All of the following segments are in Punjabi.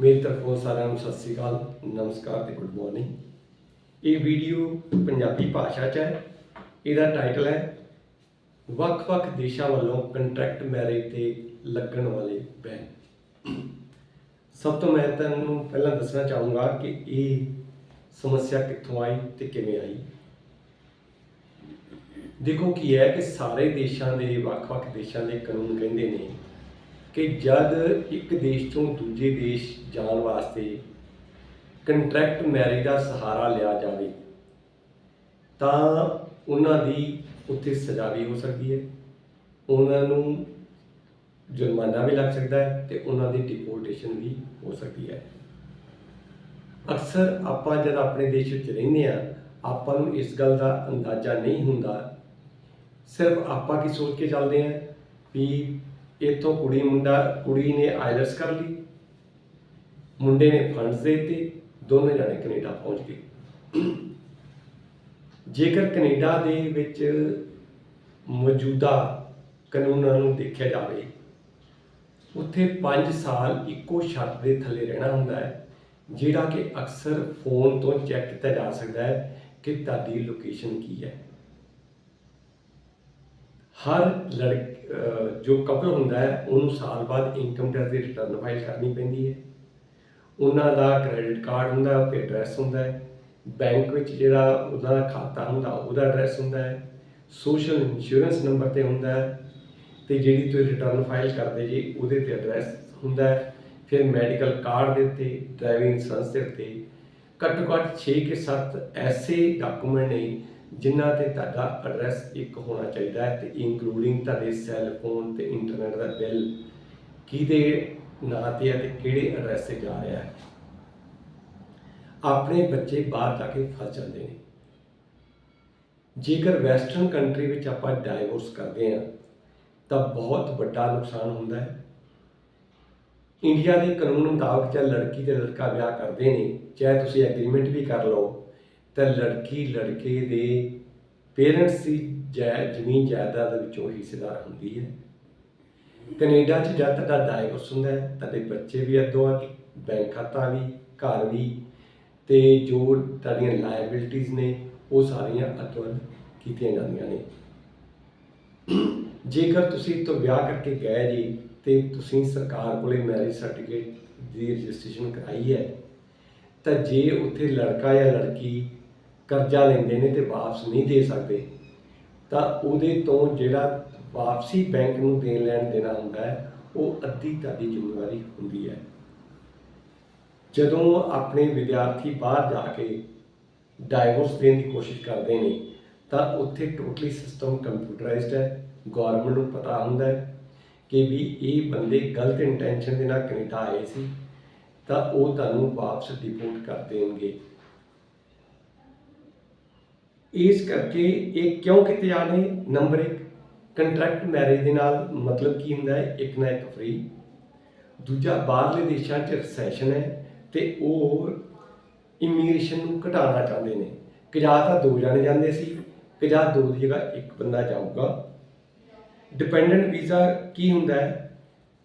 ਮੇਰੀ ਤਰਫੋਂ ਸਾਰਿਆਂ ਨੂੰ ਸਤਿ ਸ੍ਰੀ ਅਕਾਲ, ਨਮਸਕਾਰ ਤੇ ਗੁੱਡ ਮਾਰਨਿੰਗ। ਇਹ ਵੀਡੀਓ ਪੰਜਾਬੀ ਭਾਸ਼ਾ 'ਚ ਹੈ। ਇਹਦਾ ਟਾਈਟਲ ਹੈ, ਵੱਖ-ਵੱਖ ਦੇਸ਼ਾਂ ਵੱਲੋਂ ਕੰਟਰੈਕਟ ਮੈਰਿਜ ਤੇ ਲੱਗਣ ਵਾਲੇ ਬੈਨ ਸਭ ਤੋਂ ਮੈਂ ਤੁਹਾਨੂੰ ਪਹਿਲਾਂ ਦੱਸਣਾ ਚਾਹੂੰਗਾ ਕਿ ਇਹ ਸਮੱਸਿਆ ਕਿੱਥੋਂ ਆਈ ਤੇ ਕਿਵੇਂ ਆਈ। ਦੇਖੋ ਕੀ ਹੈ ਕਿ ਸਾਰੇ ਦੇਸ਼ਾਂ ਦੇ, ਵੱਖ-ਵੱਖ ਦੇਸ਼ਾਂ ਦੇ ਕਾਨੂੰਨ ਕਹਿੰਦੇ ਨੇ ਕਿ ਜਦ ਇੱਕ ਦੇਸ਼ ਤੋਂ ਦੂਜੇ ਦੇਸ਼ ਜਾਣ ਵਾਸਤੇ ਕੰਟਰੈਕਟ ਮੈਰਿਜ ਦਾ ਸਹਾਰਾ ਲਿਆ ਜਾਵੇ, ਤਾਂ ਉਹਨਾਂ ਦੀ ਉੱਥੇ ਸਜ਼ਾ ਵੀ ਹੋ ਸਕਦੀ ਹੈ। ਉਹਨਾਂ ਨੂੰ ਜੁਰਮਾਨਾ ਵੀ ਲੱਗ ਸਕਦਾ ਹੈ ਤੇ ਉਹਨਾਂ ਦੀ ਡਿਪੋਰਟੇਸ਼ਨ ਵੀ ਹੋ ਸਕਦੀ ਹੈ। ਅਕਸਰ ਆਪਾਂ ਜਦ ਆਪਣੇ ਦੇਸ਼ ਵਿੱਚ ਰਹਿੰਦੇ ਆ ਆਪਾਂ ਨੂੰ ਇਸ ਗੱਲ ਦਾ ਅੰਦਾਜ਼ਾ ਨਹੀਂ ਹੁੰਦਾ। ਸਿਰਫ ਆਪਾਂ ਕੀ ਸੋਚ ਕੇ ਚੱਲਦੇ ਆ ਵੀ ਇੱਥੋਂ ਕੁੜੀ ਮੁੰਡਾ, ਕੁੜੀ ਨੇ ਆਇਲਸ ਕਰ ਲਈ। ਮੁੰਡੇ ਨੇ ਫੰਡਸ ਦੇ ਦਿੱਤੇ, ਦੋਨੇ ਜਾਣੇ ਕੈਨੇਡਾ ਪਹੁੰਚ ਗਏ। ਜੇਕਰ ਕੈਨੇਡਾ ਦੇ ਵਿੱਚ ਮੌਜੂਦਾ ਕਾਨੂੰਨਾਂ ਨੂੰ ਦੇਖਿਆ ਜਾਵੇ, ਉੱਥੇ 5 ਸਾਲ ਇੱਕੋ ਛੱਤ ਦੇ ਥੱਲੇ ਰਹਿਣਾ ਹੁੰਦਾ ਹੈ, ਜਿਹੜਾ ਕਿ ਅਕਸਰ ਫੋਨ ਤੋਂ ਚੈੱਕ ਕੀਤਾ ਜਾ ਸਕਦਾ ਹੈ ਕਿ ਤੁਹਾਡੀ ਲੋਕੇਸ਼ਨ ਕੀ ਹੈ। ਹਰ ਲੜਕ ਜੋ ਕਪਲ ਹੁੰਦਾ ਹੈ, ਉਹਨੂੰ ਸਾਲ ਬਾਅਦ ਇਨਕਮ ਟੈਕਸ ਦੀ ਰਿਟਰਨ ਫਾਈਲ ਕਰਨੀ ਪੈਂਦੀ ਹੈ। ਉਹਨਾਂ ਦਾ ਕ੍ਰੈਡਿਟ ਕਾਰਡ ਹੁੰਦਾ ਉੱਤੇ ਐਡਰੈਸ ਹੁੰਦਾ ਹੈ। ਬੈਂਕ ਵਿੱਚ ਜਿਹੜਾ ਉਹਦਾ ਖਾਤਾ ਹੁੰਦਾ, ਉਹਦਾ ਐਡਰੈਸ ਹੁੰਦਾ ਹੈ। ਸੋਸ਼ਲ ਇੰਸ਼ੋਰੈਂਸ ਨੰਬਰ ਤੇ ਹੁੰਦਾ ਹੈ ਤੇ ਜਿਹੜੀ ਤੁਸੀਂ ਰਿਟਰਨ ਫਾਈਲ ਕਰਦੇ ਜੀ, ਉਹਦੇ ਤੇ ਐਡਰੈਸ ਹੁੰਦਾ ਹੈ। ਫਿਰ ਮੈਡੀਕਲ ਕਾਰਡ ਦੇ ਉੱਤੇ ਡਰਾਈਵਿੰਗ ਲਾਇਸੈਂਸ ਦੇ ਉੱਤੇ, ਘੱਟੋ ਘੱਟ 6 ਕੇ 7 ਐਸੇ ਡਾਕੂਮੈਂਟ ਨੇ ਜਿਨ੍ਹਾਂ ਤੇ ਤੁਹਾਡਾ ਐਡਰੈਸ ਇੱਕ ਹੋਣਾ ਚਾਹੀਦਾ ਹੈ ਤੇ ਇਨਕਲੂਡਿੰਗ ਤੁਹਾਡੇ ਸੈੱਲ ਫੋਨ ਤੇ ਇੰਟਰਨੈਟ ਦਾ ਬਿੱਲ ਕਿਹਦੇ ਨਾਂ ਤੇ ਹੈ ਤੇ ਕਿਹੜੇ ਐਡਰੈਸ ਤੇ ਜਾ ਰਿਹਾ ਹੈ। ਆਪਣੇ ਬੱਚੇ ਬਾਹਰ ਜਾ ਕੇ ਫਸ ਜਾਂਦੇ ਨੇ। ਜੇਕਰ ਵੈਸਟਰਨ ਕੰਟਰੀ ਵਿੱਚ ਆਪਾਂ ਡਾਈਵੋਰਸ ਕਰਦੇ ਹਾਂ, ਤਾਂ ਬਹੁਤ ਵੱਡਾ ਨੁਕਸਾਨ ਹੁੰਦਾ ਹੈ। ਇੰਡੀਆ ਦੇ ਕਾਨੂੰਨ ਮੁਤਾਬਕ ਜੇ ਲੜਕੀ ਤੇ ਲੜਕਾ ਵਿਆਹ ਕਰਦੇ ਨੇ, ਚਾਹੇ ਤੁਸੀਂ ਐਗਰੀਮੈਂਟ ਵੀ ਕਰ ਲਓ ਤਾਂ ਲੜਕੀ ਲੜਕੇ ਦੇ ਪੇਰੈਂਟਸ ਦੀ ਜੈ ਜ਼ਮੀਨ ਜਾਇਦਾਦ ਵਿੱਚੋਂ ਹਿੱਸੇਦਾਰ ਹੁੰਦੀ ਹੈ। ਕੈਨੇਡਾ 'ਚ ਜਦ ਤੁਹਾਡਾ ਡਾਈਵੋਰਸ ਹੁੰਦਾ ਹੈ ਤੁਹਾਡੇ ਬੱਚੇ ਵੀ ਅੱਧੋ ਅੱਧ ਬੈਂਕ ਖਾਤਾ ਵੀ, ਘਰ ਵੀ, ਤੇ ਜੋ ਤੁਹਾਡੀਆਂ ਲਾਇਬਿਲਿਟੀਆਂ ਨੇ, ਉਹ ਸਾਰੀਆਂ ਅੱਧੋ ਅੱਧ ਕੀਤੀਆਂ ਜਾਂਦੀਆਂ ਨੇ। ਜੇਕਰ ਤੁਸੀਂ ਤੋਂ ਵਿਆਹ ਕਰਕੇ ਗਏ ਜੀ, ਤੇ ਤੁਸੀਂ ਸਰਕਾਰ ਕੋਲੇ ਮੈਰਿਜ ਸਰਟੀਫਿਕੇਟ ਦੀ ਰਜਿਸਟ੍ਰੇਸ਼ਨ ਕਰਾਈ ਹੈ, ਤਾਂ ਜੇ ਉੱਥੇ ਲੜਕਾ ਜਾਂ ਲੜਕੀ ਕਰਜ਼ਾ ਲੈਂਦੇ ਨੇ ਤੇ ਵਾਪਸ ਨਹੀਂ ਦੇ ਸਕਦੇ, ਤਾਂ ਉਹਦੇ ਤੋਂ ਜਿਹੜਾ ਵਾਪਸੀ ਬੈਂਕ ਨੂੰ ਦੇਣ ਲੈਣ ਦੇਣਾ ਹੁੰਦਾ ਹੈ, ਉਹ ਅੱਧੀ ਤੁਹਾਡੀ ਜ਼ਿੰਮੇਵਾਰੀ ਹੁੰਦੀ ਹੈ। ਜਦੋਂ ਆਪਣੇ ਵਿਦਿਆਰਥੀ ਬਾਹਰ ਜਾ ਕੇ ਡਾਈਵੋਰਸ ਦੇਣ ਦੀ ਕੋਸ਼ਿਸ਼ ਕਰਦੇ ਨੇ, ਤਾਂ ਉੱਥੇ ਟੋਟਲੀ ਸਿਸਟਮ ਕੰਪਿਊਟਰਾਈਜ਼ਡ ਹੈ ਗਵਰਨਮੈਂਟ ਨੂੰ ਪਤਾ ਹੁੰਦਾ ਹੈ ਕਿ ਵੀ ਇਹ ਬੰਦੇ ਗਲਤ ਇੰਟੈਂਸ਼ਨ ਦੇ ਨਾਲ ਕੈਨੇਡਾ ਆਏ ਸੀ, ਤਾਂ ਉਹ ਤੁਹਾਨੂੰ ਵਾਪਸ ਡਿਪੋਰਟ ਕਰ ਦੇਣਗੇ। ਇਸ ਕਰਕੇ ਇਹ ਕਿਉਂ ਕੀਤੇ ਜਾ ਨੰਬਰ 1 ਕੰਟਰੈਕਟ ਮੈਰਿਜ ਦੇ ਨਾਲ ਮਤਲਬ ਕੀ ਹੁੰਦਾ ਹੈ? ਇੱਕ ਨਾ ਇੱਕ ਫ੍ਰੀ ਦੂਜਾ, ਬਾਹਰਲੇ ਦੇਸ਼ਾਂ 'ਚ ਰੈਸੈਸ਼ਨ ਹੈ ਤੇ ਉਹ ਇਮੀਗ੍ਰੇਸ਼ਨ ਨੂੰ ਘਟਾਉਣਾ ਚਾਹੁੰਦੇ ਨੇ। ਕਿ ਜਾਂ ਤਾਂ ਦੋ ਜਾਣੇ ਜਾਂਦੇ ਸੀ ਕਿ ਜਾਂ ਦੋ ਦੀ ਜਗ੍ਹਾ ਇੱਕ ਬੰਦਾ ਜਾਊਗਾ। ਡਿਪੈਂਡੈਂਟ ਵੀਜ਼ਾ ਕੀ ਹੁੰਦਾ ਹੈ?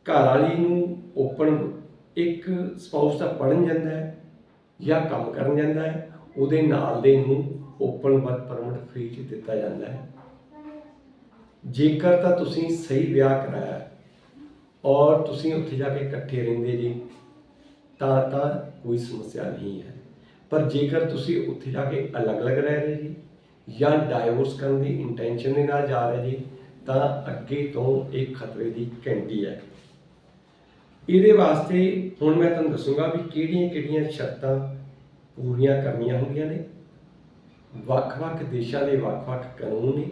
ਘਰ ਵਾਲੀ ਨੂੰ ਓਪਨ ਇੱਕ ਸਪਾਊਸ ਦਾ ਪੜਨ ਜਾਂਦਾ ਹੈ ਜਾਂ ਕੰਮ ਕਰਨ ਜਾਂਦਾ ਹੈ, ਉਹਦੇ ਨਾਲ ਦੇ ਨੂੰ ਓਪਨ ਵਰਕ ਪਰਮਿਟ ਫ੍ਰੀ ਚ ਦਿੱਤਾ ਜਾਂਦਾ ਹੈ। ਜੇਕਰ ਤਾਂ ਤੁਸੀਂ ਸਹੀ ਵਿਆਹ ਕਰਾਇਆ ਔਰ ਤੁਸੀਂ ਉੱਥੇ ਜਾ ਕੇ ਇਕੱਠੇ ਰਹਿੰਦੇ ਜੀ, ਤਾਂ ਤਾਂ ਕੋਈ ਸਮੱਸਿਆ ਨਹੀਂ ਹੈ। ਪਰ ਜੇਕਰ ਤੁਸੀਂ ਉੱਥੇ ਜਾ ਕੇ ਅਲੱਗ-ਅਲੱਗ ਰਹਿ ਰਹੇ ਜੀ ਜਾਂ ਡਾਈਵੋਰਸ ਕਰਨ ਦੀ ਇੰਟੈਂਸ਼ਨ ਦੇ ਨਾਲ ਜਾ ਰਹੇ ਜੀ, ਤਾਂ ਅੱਗੇ ਤੋਂ ਇਹ ਖਤਰੇ ਦੀ ਘੰਟੀ ਹੈ। ਇਹਦੇ ਵਾਸਤੇ ਹੁਣ ਮੈਂ ਤੁਹਾਨੂੰ ਦੱਸੂਗਾ ਵੀ ਕਿਹੜੀਆਂ-ਕਿਹੜੀਆਂ ਸ਼ਰਤਾਂ ਪੂਰੀਆਂ ਕਰਨੀਆਂ ਹੁੰਦੀਆਂ ਨੇ। ਵੱਖ-ਵੱਖ ਦੇਸ਼ਾਂ ਦੇ ਵੱਖ-ਵੱਖ ਕਾਨੂੰਨ ਨੇ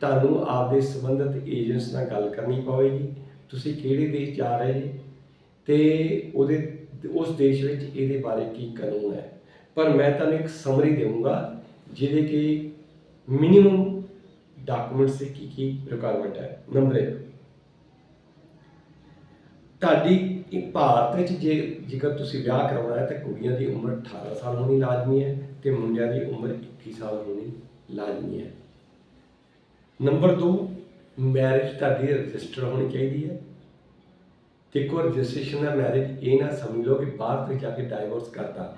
ਤੁਹਾਨੂੰ ਆਪਦੇ ਸੰਬੰਧਿਤ ਏਜੰਟਸ ਨਾਲ ਗੱਲ ਕਰਨੀ ਪਵੇਗੀ। ਤੁਸੀਂ ਕਿਹੜੇ ਦੇਸ਼ ਜਾ ਰਹੇ ਜੀ ਤੇ ਉਹਦੇ, ਉਸ ਦੇਸ਼ ਵਿੱਚ ਇਹਦੇ ਬਾਰੇ ਕੀ ਕਾਨੂੰਨ ਹੈ। ਪਰ ਮੈਂ ਤੁਹਾਨੂੰ ਇੱਕ ਸਮਰੀ ਦੇਵਾਂਗਾ, ਜਿਹਦੇ ਕਿ ਮਿਨੀਮਮ ਡਾਕੂਮੈਂਟਸ ਦੀ ਕੀ ਕੀ ਰਿਕੁਆਇਰਮੈਂਟ ਹੈ। ਨੰਬਰ 1 ਤੁਹਾਡੀ ਇਹ ਭਾਰਤ ਵਿੱਚ ਜੇ ਜੇਕਰ ਤੁਸੀਂ ਵਿਆਹ ਕਰਾਉਣਾ ਹੈ ਤਾਂ ਕੁੜੀਆਂ ਦੀ ਉਮਰ 18 ਸਾਲ ਹੋਣੀ ਲਾਜ਼ਮੀ ਹੈ ਤੇ ਮੁੰਡਿਆਂ ਦੀ ਉਮਰ 21 ਸਾਲ ਹੋਣੀ ਲਾਜ਼ਮੀ ਹੈ। ਨੰਬਰ 2 ਮੈਰਿਜ ਤੁਹਾਡੀ ਰਜਿਸਟਰ ਹੋਣੀ ਚਾਹੀਦੀ ਹੈ। ਦੇਖੋ ਰਜਿਸਟ੍ਰੇਸ਼ਨ ਦਾ ਮੈਰਿਜ ਇਹ ਨਾ ਸਮਝ ਲਓ ਕਿ ਬਾਹਰ ਤੋਂ ਜਾ ਕੇ ਡਾਈਵੋਰਸ ਕਰਤਾ।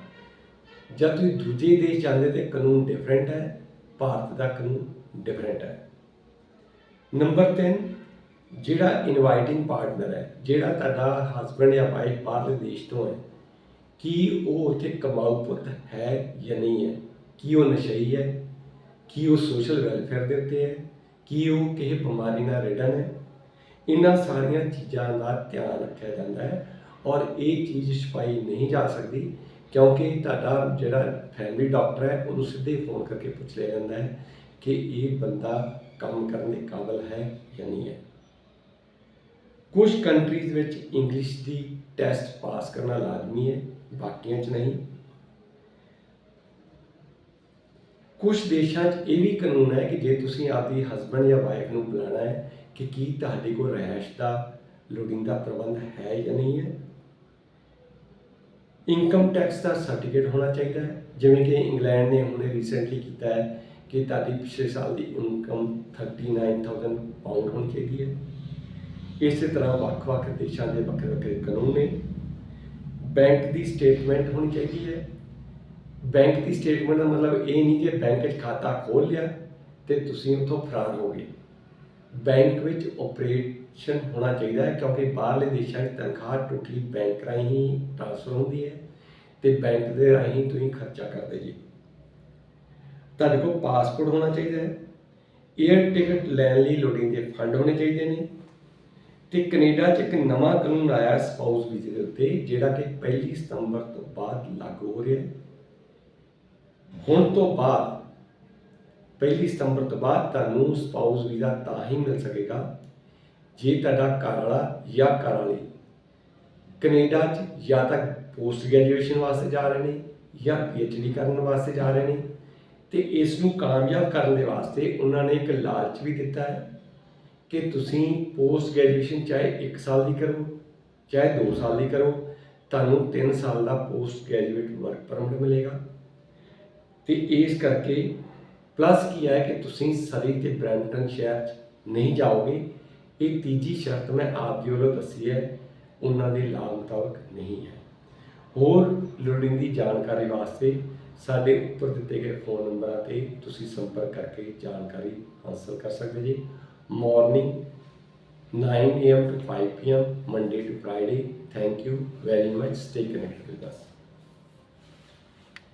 ਜਦ ਤੁਸੀਂ ਦੂਜੇ ਦੇਸ਼ ਜਾਂਦੇ ਤੇ ਕਾਨੂੰਨ ਡਿਫਰੈਂਟ ਹੈ, ਭਾਰਤ ਦਾ ਕਾਨੂੰਨ ਡਿਫਰੈਂਟ ਹੈ। ਨੰਬਰ 3 ਜਿਹੜਾ ਇਨਵਾਈਟਿੰਗ ਪਾਰਟਨਰ ਹੈ, ਜਿਹੜਾ ਤੁਹਾਡਾ ਹਸਬੰਡ ਜਾਂ ਵਾਈਫ ਬਾਹਰਲੇ ਦੇਸ਼ ਤੋਂ ਹੈ, ਕੀ ਉਹ ਉੱਥੇ ਕਮਾਊ ਪੁੱਤ ਹੈ ਜਾਂ ਨਹੀਂ ਹੈ? ਕੀ ਉਹ ਨਸ਼ਈ ਹੈ? ਕੀ ਉਹ ਸੋਸ਼ਲ ਵੈਲਫੇਅਰ ਦੇ ਉੱਤੇ ਹੈ? ਕੀ ਉਹ ਕਿਸੇ ਬਿਮਾਰੀ ਨਾਲ ਰਿੜਨ ਹੈ? ਇਹਨਾਂ ਸਾਰੀਆਂ ਚੀਜ਼ਾਂ ਦਾ ਧਿਆਨ ਰੱਖਿਆ ਜਾਂਦਾ ਹੈ ਔਰ ਇਹ ਚੀਜ਼ ਛਪਾਈ ਨਹੀਂ ਜਾ ਸਕਦੀ ਕਿਉਂਕਿ ਤੁਹਾਡਾ ਜਿਹੜਾ ਫੈਮਿਲੀ ਡਾਕਟਰ ਹੈ, ਉਹਨੂੰ ਸਿੱਧੇ ਫੋਨ ਕਰਕੇ ਪੁੱਛ ਲਿਆ ਜਾਂਦਾ ਹੈ ਕਿ ਇਹ ਬੰਦਾ ਕੰਮ ਕਰਨ ਦੇ ਕਾਬਿਲ ਹੈ ਜਾਂ ਨਹੀਂ ਹੈ। ਕੁਝ ਕੰਟਰੀਜ਼ ਵਿੱਚ ਇੰਗਲਿਸ਼ ਦੀ ਟੈਸਟ ਪਾਸ ਕਰਨਾ ਲਾਜ਼ਮੀ ਹੈ, ਬਾਕੀਆਂ 'ਚ ਨਹੀਂ। ਕੁਝ ਦੇਸ਼ਾਂ 'ਚ ਇਹ ਵੀ ਕਾਨੂੰਨ ਹੈ ਕਿ ਜੇ ਤੁਸੀਂ ਆਪਦੀ ਹਸਬੰਡ ਜਾਂ ਵਾਈਫ ਨੂੰ ਬੁਲਾਣਾ ਹੈ ਕਿ ਕੀ ਤੁਹਾਡੇ ਕੋਲ ਰਹਿائش ਦਾ, ਲੋੜੀਂਦਾ ਪ੍ਰਬੰਧ ਹੈ ਜਾਂ ਨਹੀਂ ਹੈ? ਇਨਕਮ ਟੈਕਸ ਦਾ ਸਰਟੀਫਿਕੇਟ ਹੋਣਾ ਚਾਹੀਦਾ ਹੈ। ਜਿਵੇਂ ਕਿ ਇੰਗਲੈਂਡ ਨੇ ਹੁਣੇ ਰੀਸੈਂਟਲੀ ਕੀਤਾ ਹੈ ਕਿ ਤੁਹਾਡੀ ਪਿਛਲੇ ਸਾਲ ਦੀ ਇਨਕਮ 39000 ਪਾਉਂਡ ਹੋਣੀ ਚਾਹੀਦੀ ਹੈ। ਇਸੇ ਤਰ੍ਹਾਂ ਵੱਖ-ਵੱਖ ਦੇਸ਼ਾਂ ਦੇ ਵੱਖਰੇ-ਵੱਖਰੇ ਕਾਨੂੰਨ ਨੇ। ਬੈਂਕ ਦੀ ਸਟੇਟਮੈਂਟ ਹੋਣੀ ਚਾਹੀਦੀ ਹੈ। ਬੈਂਕ ਦੀ ਸਟੇਟਮੈਂਟ ਦਾ ਮਤਲਬ ਇਹ ਨਹੀਂ ਕਿ ਬੈਂਕ 'ਚ ਖਾਤਾ ਖੋਲ ਲਿਆ ਤੇ ਤੁਸੀਂ ਉੱਥੋਂ ਫਰਾਰ ਹੋ ਗਏ। ਬੈਂਕ ਵਿੱਚ ਆਪਰੇਸ਼ਨ ਹੋਣਾ ਚਾਹੀਦਾ ਹੈ ਕਿਉਂਕਿ ਬਾਹਰਲੇ ਦੇਸ਼ਾਂ 'ਚ ਤਨਖਾਹ ਟੋਟਲੀ ਬੈਂਕ ਰਾਹੀਂ ਟ੍ਰਾਂਸਫਰ ਹੁੰਦੀ ਹੈ ਤੇ ਬੈਂਕ ਦੇ ਰਾਹੀਂ ਤੁਸੀਂ ਖਰਚਾ ਕਰਦੇ ਜੀ। ਤੁਹਾਡੇ ਕੋਲ ਪਾਸਪੋਰਟ ਹੋਣਾ ਚਾਹੀਦਾ ਹੈ 에ਅਰ ਟਿਕਟ ਲੈਣ ਲਈ ਲੋੜੀਂਦੇ ਫੰਡ ਹੋਣੇ ਚਾਹੀਦੇ ਨੇ ਤੇ ਕੈਨੇਡਾ 'ਚ ਇੱਕ ਨਵਾਂ ਕਾਨੂੰਨ ਆਇਆ ਸਪਾਊਸ ਵੀਜ਼ੇ ਦੇ ਉੱਤੇ, ਜਿਹੜਾ ਕਿ 1 ਸਤੰਬਰ ਤੋਂ ਬਾਅਦ ਲਾਗੂ ਹੋ ਰਿਹਾ ਹੈ। ਹੁਣ ਤੋਂ ਬਾਅਦ, ਪਹਿਲੀ ਸਤੰਬਰ ਤੋਂ ਬਾਅਦ ਤੁਹਾਨੂੰ ਸਪਾਊਸ ਵੀਜ਼ਾ ਤਾਂ ਹੀ ਮਿਲ ਸਕੇਗਾ, ਜੇ ਤੁਹਾਡਾ ਘਰ ਵਾਲਾ ਜਾਂ ਘਰ ਵਾਲੀ ਕੈਨੇਡਾ 'ਚ ਜਾਂ ਤਾਂ ਪੋਸਟ ਗ੍ਰੈਜੂਏਸ਼ਨ ਵਾਸਤੇ ਜਾ ਰਹੇ ਨੇ ਜਾਂ ਪੀਐਚਡੀ ਕਰਨ ਵਾਸਤੇ ਜਾ ਰਹੇ ਨੇ ਤੇ ਇਸ ਨੂੰ ਕਾਮਯਾਬ ਕਰਨ ਦੇ ਵਾਸਤੇ ਉਹਨਾਂ ਨੇ ਇੱਕ ਲਾਲਚ ਵੀ ਦਿੱਤਾ ਹੈ ਕਿ ਤੁਸੀਂ ਪੋਸਟ ਗ੍ਰੈਜੂਏਸ਼ਨ ਚਾਹੇ 1 ਸਾਲ ਦੀ ਕਰੋ, ਚਾਹੇ 2 ਸਾਲ ਦੀ ਕਰੋ, ਤੁਹਾਨੂੰ 3 ਸਾਲ ਦਾ ਪੋਸਟ ਗ੍ਰੈਜੂਏਟ ਵਰਕ ਪਰਮਿਟ ਮਿਲੇਗਾ। ਤੇ ਇਸ ਕਰਕੇ ਪਲੱਸ ਕੀ ਹੈ ਕਿ ਤੁਸੀਂ ਸਰੀ ਤੇ ਬ੍ਰੈਂਟਨ ਸ਼ਹਿਰ 'ਚ ਨਹੀਂ ਜਾਓਗੇ। ਇਹ ਤੀਜੀ ਸ਼ਰਤ ਮੈਂ ਆਪ ਜੀ ਵੱਲੋਂ ਦੱਸੀ ਹੈ, ਉਹਨਾਂ ਦੇ ਲਾਭ ਮੁਤਾਬਕ ਨਹੀਂ ਹੈ। ਹੋਰ ਲੋੜੀਂਦੀ ਜਾਣਕਾਰੀ ਵਾਸਤੇ ਸਾਡੇ ਉੱਪਰ ਦਿੱਤੇ ਗਏ ਫੋਨ ਨੰਬਰਾਂ ਤੇ ਤੁਸੀਂ ਸੰਪਰਕ ਕਰਕੇ ਜਾਣਕਾਰੀ ਹਾਸਲ ਕਰ ਸਕਦੇ ਜੀ। Morning 9 am to 5 pm monday to friday, thank you very much, stay connected with us